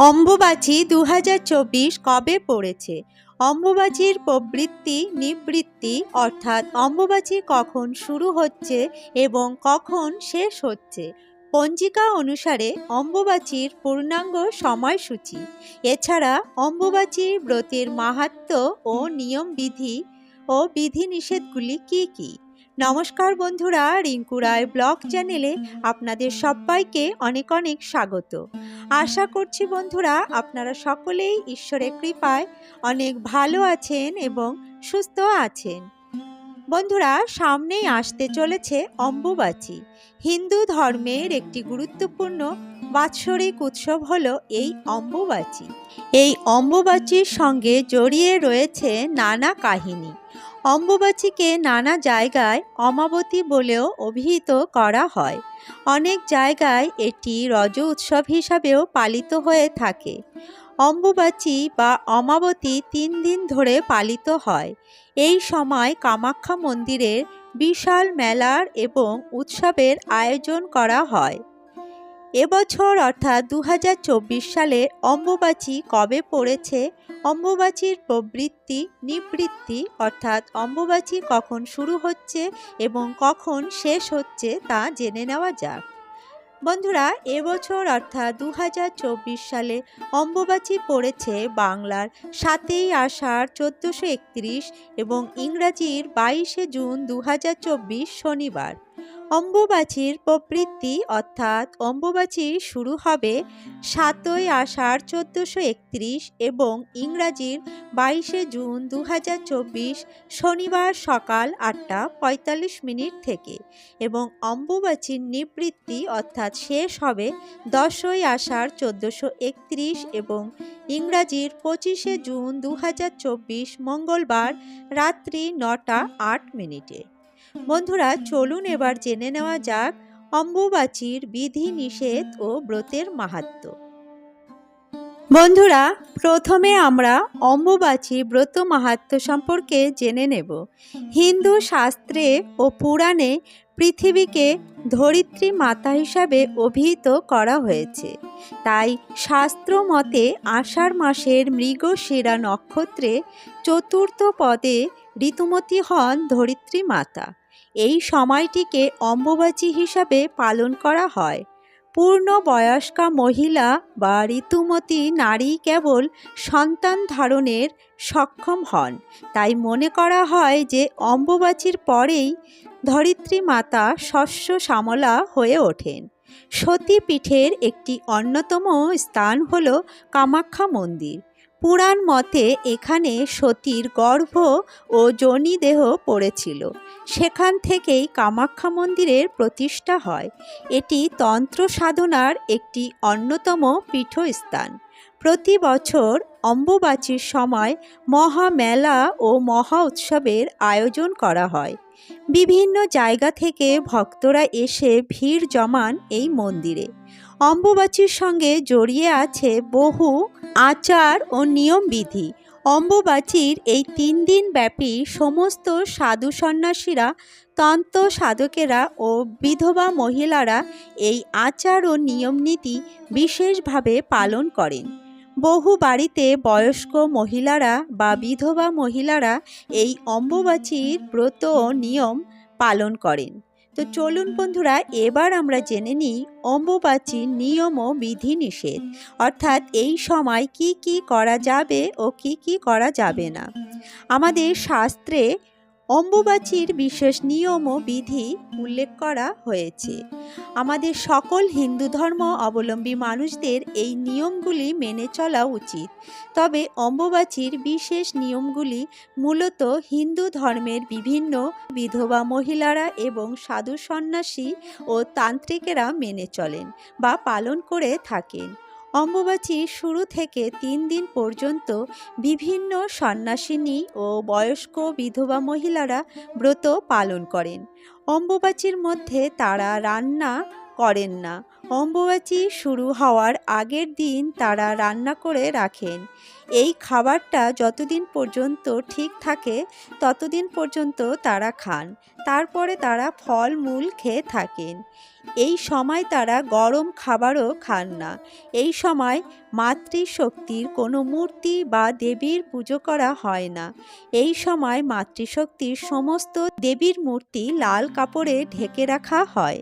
অম্বুবাচী দু হাজার চব্বিশ কবে পড়েছে? অম্বুবাচীর প্রবৃত্তি নিবৃত্তি, অর্থাৎ অম্বুবাচী কখন শুরু হচ্ছে এবং কখন শেষ হচ্ছে? পঞ্জিকা অনুসারে অম্বুবাচীর পূর্ণাঙ্গ সময়সূচি। এছাড়া অম্বুবাচী ব্রতের মাহাত্ম্য ও নিয়মবিধি ও বিধিনিষেধগুলি কী কী? নমস্কার বন্ধুরা, রিঙ্কু রায় ব্লগ চ্যানেলে আপনাদের সবাইকে অনেক অনেক স্বাগত। আশা করছি বন্ধুরা, আপনারা সকলেই ঈশ্বরের কৃপায় অনেক ভালো আছেন এবং সুস্থ আছেন। বন্ধুরা, সামনেই আসতে চলেছে অম্বুবাচী। হিন্দু ধর্মের একটি গুরুত্বপূর্ণ বাৎসরিক উৎসব হল এই অম্বুবাচী। এই অম্বুবাচীর সঙ্গে জড়িয়ে রয়েছে নানা কাহিনী। অম্বুবাচীকে নানা জায়গায় অমাবতী বলেও অভিহিত করা হয়। অনেক জায়গায় এটি রজ উৎসব হিসাবেও পালিত হয়ে থাকে। অম্বুবাচী বা অমাবতী তিন দিন ধরে পালিত হয়। এই সময় কামাখ্যা মন্দিরের বিশাল মেলার এবং উৎসবের আয়োজন করা হয়। এবছর অর্থাৎ দু হাজার চব্বিশ সালে অম্বুবাচী কবে পড়েছে? অম্বুবাচীর প্রবৃত্তি, নিবৃত্তি অর্থাৎ অম্বুবাচী কখন শুরু হচ্ছে এবং কখন শেষ হচ্ছে তা জেনে নেওয়া যাক। বন্ধুরা, এবছর অর্থাৎ দু হাজার চব্বিশ সালে অম্বুবাচী পড়েছে বাংলার সাতই আষাঢ় চোদ্দোশো একত্রিশ এবং ইংরাজির বাইশে জুন দু হাজার চব্বিশ শনিবার। অম্বুবাচীর প্রবৃত্তি অর্থাৎ অম্বুবাচী শুরু হবে সাতই আষাঢ় চোদ্দোশো একত্রিশ এবং ইংরাজির বাইশে জুন দু হাজার চব্বিশ শনিবার সকাল আটটা পঁয়তাল্লিশ মিনিট থেকে এবং অম্বুবাচীর নিবৃত্তি অর্থাৎ শেষ হবে দশই আষাঢ় চোদ্দোশো একত্রিশ এবং ইংরাজির পঁচিশে জুন দু হাজার চব্বিশ মঙ্গলবার রাত্রি নটা আট মিনিটে। বন্ধুরা, চলুন এবার জেনে নেওয়া যাক অম্বুবাচীর বিধি নিষেধ ও ব্রতের মাহাত্ম্য বন্ধুরা, প্রথমে আমরা অম্বুবাচী ব্রত মাহাত্ম্য সম্পর্কে জেনে নেব। হিন্দু শাস্ত্রে ও পুরাণে পৃথিবীকে ধরিত্রী মাতা হিসাবে অভিহিত করা হয়েছে। তাই শাস্ত্র মতে আষাঢ় মাসের মৃগশিরা নক্ষত্রে চতুর্থ পদে ঋতুমতী হন ধরিত্রী মাতা। এই সময়টিকে অম্বুবাচী হিসাবে পালন করা হয়। পূর্ণ বয়স্কা মহিলা বা ঋতুমতী নারী কেবল সন্তান ধারণের সক্ষম হন। তাই মনে করা হয় যে অম্বুবাচীর পরেই ধরিত্রী মাতা শস্য শ্যামলা হয়ে ওঠেন। সতীপীঠের একটি অন্যতম স্থান হল কামাখ্যা মন্দির। পুরাণ মতে এখানে সতীর গর্ভ ও দেহ পড়েছিল। সেখান থেকেই কামাখ্যা মন্দিরের প্রতিষ্ঠা হয়। এটি তন্ত্র সাধনার একটি অন্যতম পীঠস্থান। প্রতি বছর অম্বুবাচীর সময় মহামেলা ও মহা উৎসবের আয়োজন করা হয়। বিভিন্ন জায়গা থেকে ভক্তরা এসে ভিড় জমান এই মন্দিরে। অম্বুবাচীর সঙ্গে জড়িয়ে আছে বহু আচার ও নিয়মবিধি অম্বুবাচীর এই তিন দিন ব্যাপী সমস্ত সাধু সন্ন্যাসীরা তন্ত্র সাধকেরা ও বিধবা মহিলারা এই আচার ও নিয়মনীতি বিশেষভাবে পালন করেন। বহু বাড়িতে বয়স্ক মহিলারা বা বিধবা মহিলারা এই অম্বুবাচীর ব্রত ও নিয়ম পালন করেন। তো চলুন বন্ধুরা, এবার আমরা জেনে নিই অম্বুবাচীর নিয়ম ও বিধি নিষেধ অর্থাৎ এই সময় কি কি করা যাবে ও কি কি করা যাবে না। আমাদের শাস্ত্রে অম্বুবাচীর বিশেষ নিয়ম ও বিধি উল্লেখ করা হয়েছে। আমাদের সকল হিন্দু ধর্ম অবলম্বী মানুষদের এই নিয়মগুলি মেনে চলা উচিত। তবে অম্বুবাচীর বিশেষ নিয়মগুলি মূলত হিন্দু ধর্মের বিভিন্ন বিধবা মহিলারা এবং সাধু সন্ন্যাসী ও তান্ত্রিকেরা মেনে চলেন বা পালন করে থাকেন। অম্বুবাচী শুরু থেকে তিন দিন পর্যন্ত বিভিন্ন সন্ন্যাসিনী ও বয়স্ক বিধবা মহিলারা ব্রত পালন করেন। অম্বুবাচীর মধ্যে তারা রান্না করেন না। অম্বুবাচী শুরু হওয়ার আগের দিন তারা রান্না করে রাখেন। এই খাবারটা যতদিন পর্যন্ত ঠিক থাকে, ততদিন পর্যন্ত তারা খান। তারপরে তারা ফল মূল খেয়ে থাকেন। এই সময় তারা গরম খাবারও খান না। এই সময় মাতৃশক্তির কোনো মূর্তি বা দেবীর পুজো করা হয় না। এই সময় মাতৃশক্তির সমস্ত দেবীর মূর্তি লাল কাপড়ে ঢেকে রাখা হয়।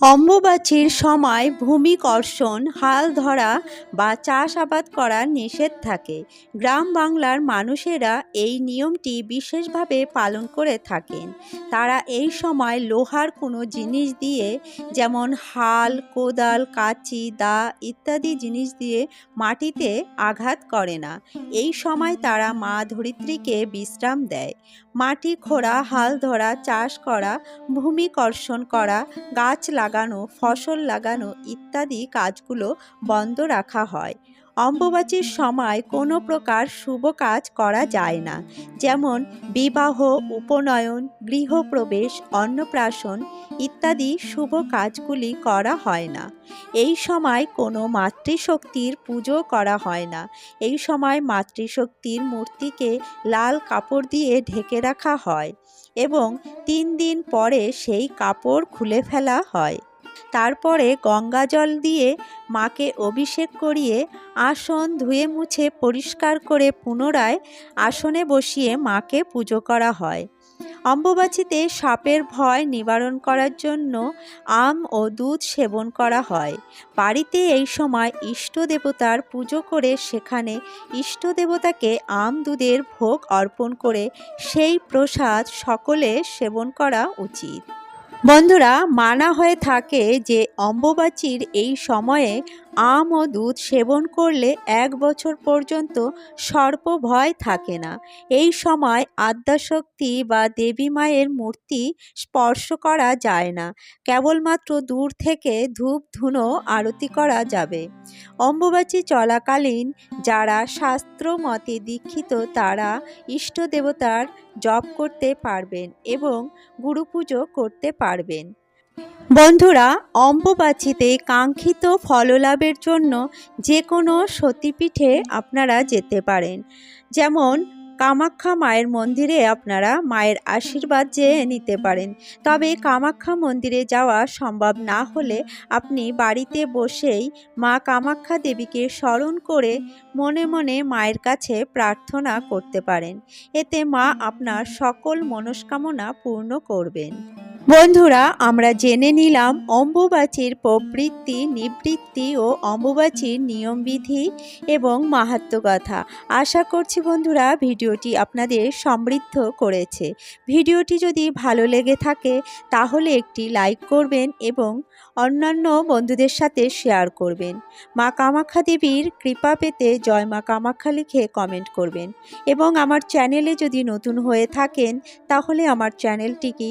অম্বুবাচীর সময় ভূমিকর্ষণ, হাল ধরা বা চাষাবাদ করা নিষেধ থাকে। গ্রাম বাংলার মানুষেরা এই নিয়মটি বিশেষভাবে পালন করে থাকেন। তারা এই সময় লোহার কোনো জিনিস দিয়ে, যেমন হাল, কোদাল, কাঁচি, দা ইত্যাদি জিনিস দিয়ে মাটিতে আঘাত করে না। এই সময় তারা মা ধরিত্রীকে বিশ্রাম দেয়। মাটি খোঁড়া, হাল ধরা, চাষ করা, ভূমিকর্ষণ করা, গাছ লাগানো ফসল লাগানো ইত্যাদি কাজগুলো বন্ধ রাখা হয়। অম্বুবাচীর সময় কোনো প্রকার শুভ কাজ করা যায় না। যেমন বিবাহ, উপনয়ন, গৃহপ্রবেশ, অন্নপ্রাশন ইত্যাদি শুভ কাজগুলি করা হয় না। এই সময় কোনো মাতৃশক্তির পুজো করা হয় না। এই সময় মাতৃশক্তির মূর্তিকে লাল কাপড় দিয়ে ঢেকে রাখা হয় এবং তিন দিন পরে সেই কাপড় খুলে ফেলা হয়। তারপরে গঙ্গা জল দিয়ে মাকে অভিষেক করিয়ে আসন ধুয়ে মুছে পরিষ্কার করে পুনরায় আসনে বসিয়ে মাকে পুজো করা হয়। অম্বুবাচীতে সাপের ভয় নিবারণ করার জন্য আম ও দুধ সেবন করা হয়। বাড়িতে এই সময় ইষ্ট দেবতার পুজো করে সেখানে ইষ্ট দেবতাকে আম দুধের ভোগ অর্পণ করে সেই প্রসাদ সকলে সেবন করা উচিত। বন্ধুরা মানা হয়ে থাকে যে অম্বুবাচীর এই সময়ে আম ও দুধ সেবন করলে এক বছর পর্যন্ত সর্প ভয় থাকে না। এই সময় আদ্যাশক্তি বা দেবী মায়ের মূর্তি স্পর্শ করা যায় না। কেবলমাত্র দূর থেকে ধূপ, ধুনো আরতি করা যাবে। অম্বুবাচী চলাকালীন যারা শাস্ত্র মতে দীক্ষিত, তারা ইষ্ট দেবতার জপ করতে পারবেন এবং গুরু পুজো করতে পারবেন। বন্ধুরা, অম্বুবাচীতে কাঙ্ক্ষিত ফললাভের জন্য যে কোনো সতীপীঠে আপনারা যেতে পারেন। যেমন, কামাখ্যা মায়ের মন্দিরে আপনারা মায়ের আশীর্বাদ চেয়ে নিতে পারেন। তবে কামাখ্যা মন্দিরে যাওয়া সম্ভব না হলে আপনি বাড়িতে বসেই মা কামাখ্যা দেবীকে স্মরণ করে মনে মনে মায়ের কাছে প্রার্থনা করতে পারেন। এতে মা আপনার সকল মনস্কামনা পূর্ণ করবেন। বন্ধুরা, আমরা জেনে নিলাম অম্বুবাচীর প্রবৃত্তি, নিবৃত্তি ও অম্বুবাচীর নিয়মবিধি এবং মাহাত্ম কথা আশা করছি বন্ধুরা, ভিডিওটি আপনাদের সমৃদ্ধ করেছে। ভিডিওটি যদি ভালো লেগে থাকে, তাহলে একটি লাইক করবেন এবং অন্যান্য বন্ধুদের সাথে শেয়ার করবেন। মা কামাখ্যা দেবীর কৃপা পেতে জয় মা কামাখ্যা লিখে কমেন্ট করবেন। এবং আমার চ্যানেলে যদি নতুন হয়ে থাকেন, তাহলে আমার চ্যানেলটিকে